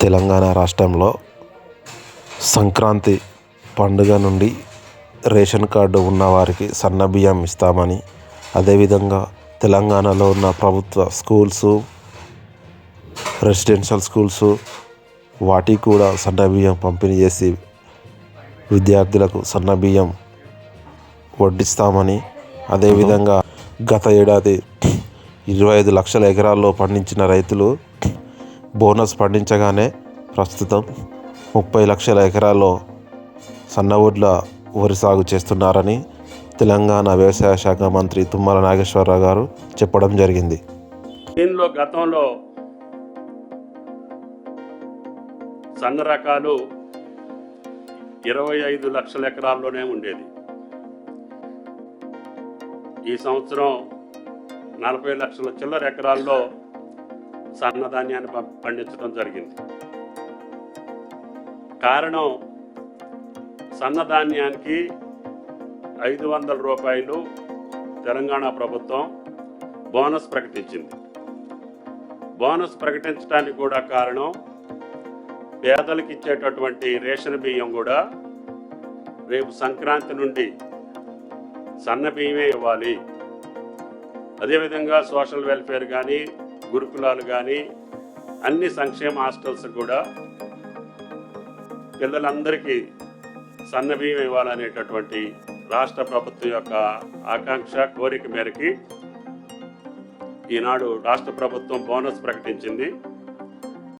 తెలంగాణ రాష్ట్రంలో సంక్రాంతి పండుగ నుండి రేషన్ కార్డు ఉన్నవారికి సన్న బియ్యం ఇస్తామని అదేవిధంగా తెలంగాణలో ఉన్న ప్రభుత్వ స్కూల్స్ రెసిడెన్షియల్ స్కూల్స్ వాటికి కూడా సన్న బియ్యం పంపిణీ చేసి విద్యార్థులకు సన్న బియ్యం వడ్డిస్తామని అదేవిధంగా గత ఏడాది ఇరవై ఐదు లక్షల ఎకరాల్లో పండించిన రైతులు బోనస్ పండించగానే ప్రస్తుతం ముప్పై లక్షల ఎకరాల్లో సన్నవడ్ల వరి సాగు చేస్తున్నారని తెలంగాణ వ్యవసాయ శాఖ మంత్రి తుమ్మల నాగేశ్వరరావు గారు చెప్పడం జరిగింది. దీనిలో గతంలో సన్న రకాలు ఇరవై ఐదు లక్షల ఎకరాల్లోనే ఉండేది. ఈ సంవత్సరం నలభై లక్షల చిల్లర ఎకరాల్లో సన్నధాన్యాన్ని పండించడం జరిగింది. కారణం సన్నధాన్యానికి ఐదు వందల రూపాయలు తెలంగాణ ప్రభుత్వం బోనస్ ప్రకటించింది. బోనస్ ప్రకటించడానికి కూడా కారణం పేదలకు ఇచ్చేటటువంటి రేషన్ బియ్యం కూడా రేపు సంక్రాంతి నుండి సన్న బియ్యమే ఇవ్వాలి. అదేవిధంగా సోషల్ వెల్ఫేర్ కానీ గురుకులాలు కానీ అన్ని సంక్షేమ హాస్టల్స్ కూడా పిల్లలందరికీ సన్న బియ్యం ఇవ్వాలనేటటువంటి రాష్ట్ర ప్రభుత్వం యొక్క ఆకాంక్ష కోరిక మేరకి ఈనాడు రాష్ట్ర ప్రభుత్వం బోనస్ ప్రకటించింది.